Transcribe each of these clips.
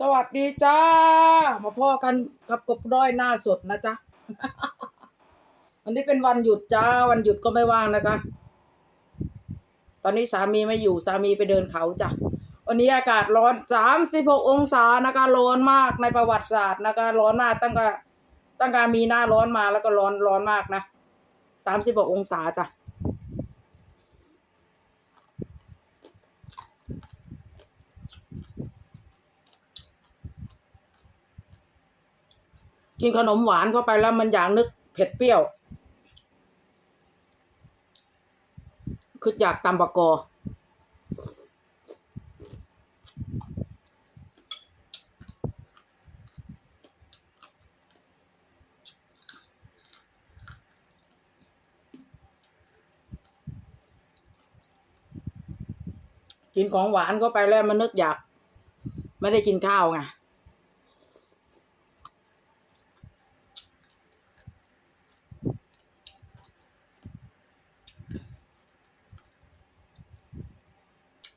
สวัสดีจ้า มาพ่อกันกับกบด้อยหน้าสดนะจ๊ะ วันนี้เป็นวันหยุดจ้า วันหยุดก็ไม่ว่างนะจ๊ะตอนนี้สามีไม่อยู่สามีไปเดินเขาจ้ะ วันนี้อากาศร้อนสามสิบหกองศานะคะร้อนมากในประวัติศาสตร์นะคะ ร้อนมากตั้งแต่ตั้งแต่มีหน้าร้อนมาแล้วก็ร้อนร้อนมากนะสามสิบหกองศาจ้ะ กินขนมหวานเข้าไปแล้วมันอยากนึกเผ็ดเปรี้ยว คืออยากตำบะกอกินของหวานเข้าไปแล้วมันนึกอยาก ไม่ได้กินข้าวไง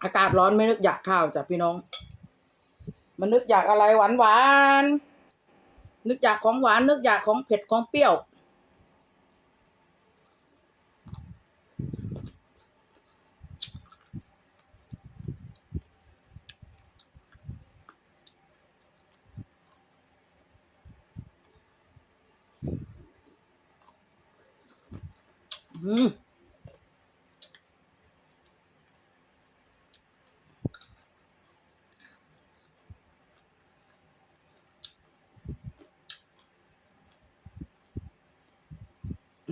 อากาศร้อนไม่นึกอยากข้าวจ้ะพี่น้อง มันนึกอยากอะไรหวานหวานนึกอยากของหวาน นึกอยากของเผ็ดของเปรี้ยว อืม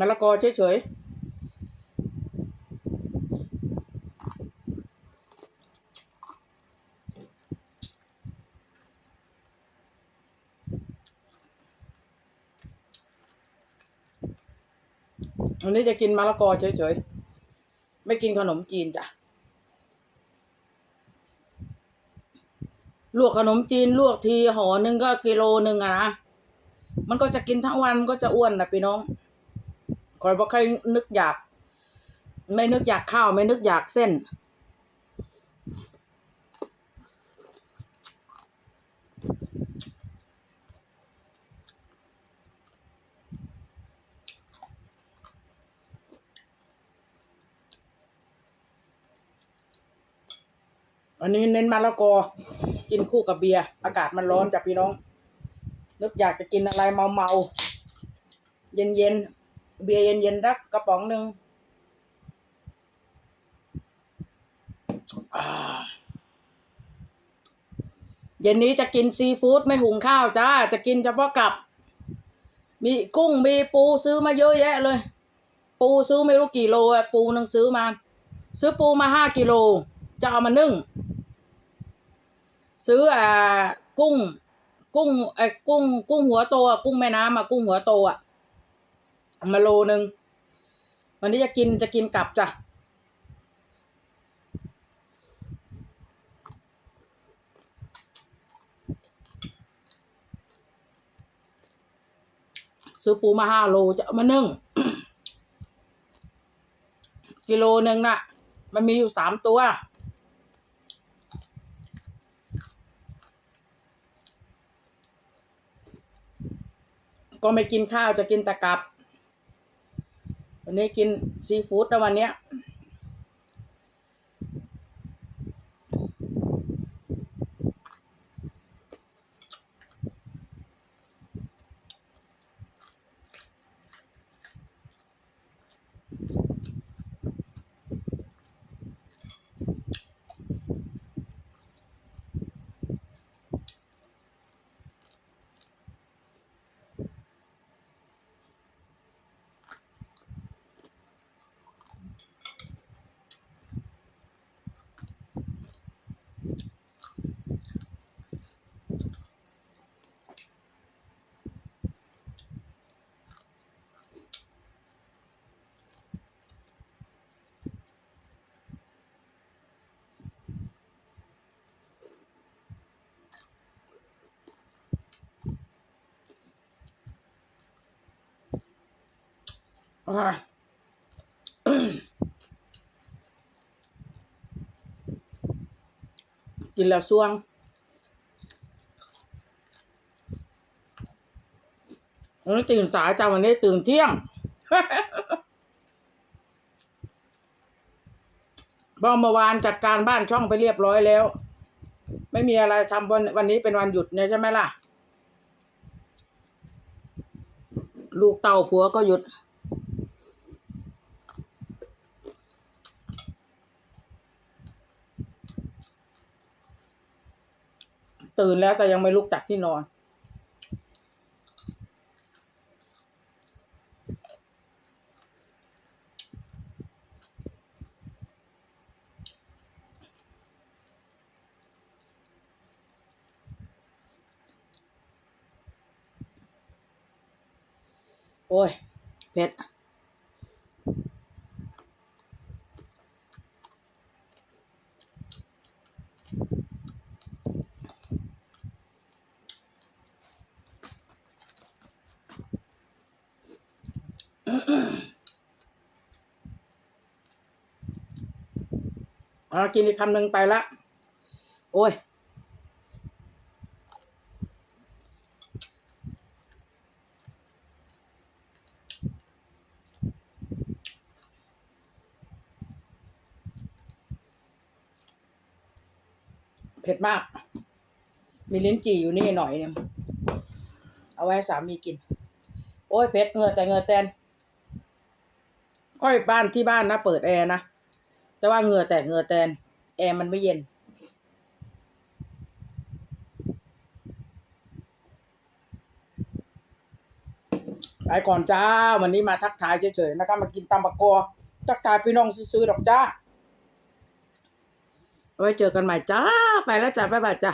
มะละกอเฉยๆวันนี้จะกินมะละกอเฉยๆ ไม่กินขนมจีนจ้ะ ลวกขนมจีนลวกทีห่อหนึ่งก็กิโลหนึ่งอะนะ มันก็จะกินทั้งวันมันก็จะอ้วนนะพี่น้อง คอยบอกใครนึกอยาก ไม่นึกอยากข้าว ไม่นึกอยากเส้น อันนี้เน้นมะละกอ กินคู่กับเบียร์อากาศมันร้อนจ้ะพี่น้อง นึกอยากจะกินอะไรเมาเมาเย็นเย็น เบียร์เย็นเย็นๆสักกระป๋องหนึ่งอ่าเย็นนี้จะกินซีฟู้ดไม่หุงข้าวจ้า จะกินเฉพาะกับ มีกุ้งมีปูซื้อมาเยอะแยะเลย ปูซื้อไม่รู้กี่โลอะปูนึงซื้อมา ซื้อปูมาห้ากิโล จะเอามานึ่ง ซื้ออ่ากุ้ง กุ้งไอ้กุ้ง กุ้งหัวโตอะกุ้งแม่น้ำอะกุ้งหัวโตอะเอา มาโลนึง วันนี้จะกินจะกินกลับจ้ะซื้อปูมาห้าโลจะเอามานึ่ง กิโลหนึ่งน่ะ มันมีอยู่สามตัว ก็ไม่กินข้าวจะกินแต่กับ วันนี้กินซีฟู้ดแล้ววันเนี้ย กินแล้วส่วง วันนี้ตื่นสายจ้าวันนี้ตื่นเที่ยงบ้องเมื่อวานจัดการบ้านช่องไปเรียบร้อยแล้ว ไม่มีอะไรทำวันวันนี้เป็นวันหยุดเนี่ยใช่ไหมล่ะ ลูกเต่าผัวก็หยุด ตื่นแล้วแต่ยังไม่ลุกจากที่นอน โอ้ย เผ็ด เอากินอีกคำหนึ่งไปละ โอ้ย เผ็ดมาก มีลิ้นจี่อยู่นี่หน่อยเนี่ย เอาไว้สามีกิน โอ้ย เผ็ดเงือแต่เงือแตน ค่อยบ้านที่บ้านนะเปิดแอร์นะ แต่ว่าเหงื่อแตกเหงื่อแตน แอร์มันไม่เย็น ไปก่อนจ้า วันนี้มาทักทายเฉยๆนะครับมากินตำบักกอทักทายพี่น้องซื้อๆดอกจ้า ไว้เจอกันใหม่จ้า ไปแล้วจ้า บ๊ายบายจ้า